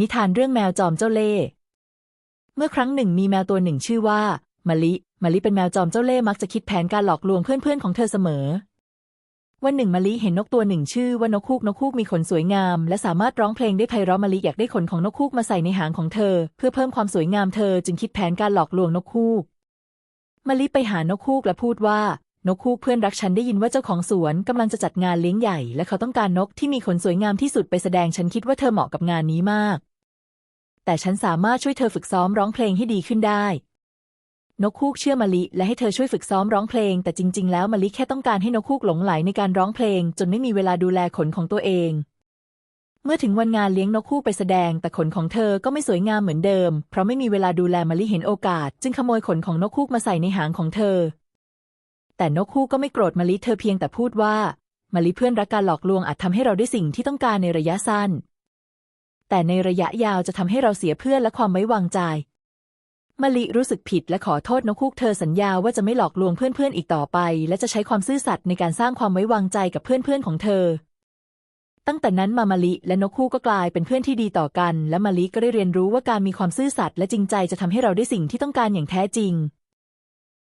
นิทานเรื่องแมวจอมเจ้าเล่ห์เมื่อครั้งหนึ่งมีแมวตัวหนึ่งชื่อว่า มะลิ มะลิเป็นแมวจอมเจ้าเล่ห์มักจะคิดแผนการหลอกลวงเพื่อนๆของเธอเสมอ วันหนึ่งมะลิเห็นนกตัวหนึ่งชื่อว่านกคูกนกคูกมีขนสวยงาม และสามารถร้องเพลงได้ไพเราะมะลิอยากได้ขนของนกคูกมาใส่ในหางของเธอ เพื่อเพิ่มความสวยงามเธอจึงคิดแผนการหลอกลวงนกคูกมะลิไปหานกคูกและพูดว่านกคูกเพื่อนรักฉันได้ยินว่าเจ้าของสวนกำลังจะจัดงานเลี้ยงใหญ่ และเขาต้องการนกที่มีขนสวยงามที่สุดไปแสดงฉันคิดว่าเธอเหมาะกับงานนี้มาก แต่ฉันสามารถช่วยเธอฝึกซ้อมร้องเพลงให้ดีขึ้นได้ นกคูกเชื่อมะลิและให้เธอช่วยฝึกซ้อมร้องเพลง แต่จริง ๆ แล้วมะลิแค่ต้องการให้นกคูกหลงไหลในการร้องเพลง จนไม่มีเวลาดูแลขนของตัวเอง เมื่อถึงวันงานเลี้ยงนกคูกไปแสดง แต่ขนของเธอก็ไม่สวยงามเหมือนเดิม เพราะไม่มีเวลาดูแลมะลิเห็นโอกาส จึงขโมยขนของนกคูกมาใส่ในหางของเธอ แต่นกคูกก็ไม่โกรธมะลิเธอเพียงแต่พูดว่ามะลิเพื่อนรักการหลอกลวงอาจทำให้เราได้สิ่งที่ต้องการในระยะสั้น แต่ในระยะยาวจะทำให้เราเสียเพื่อนและความไว้วางใจมะลิรู้สึกผิดและขอโทษนกคูกเธอสัญญาว่าจะไม่หลอกลวงเพื่อนๆอีกต่อไป และจะใช้ความซื่อสัตย์ในการสร้างความไว้วางใจกับเพื่อนๆของเธอ ตั้งแต่นั้นมามะลิและนกคูกก็กลายเป็นเพื่อนที่ดีต่อกัน และมะลิก็ได้เรียนรู้ว่าการมีความซื่อสัตย์และจริงใจจะทำให้เราได้สิ่งที่ต้องการอย่างแท้จริง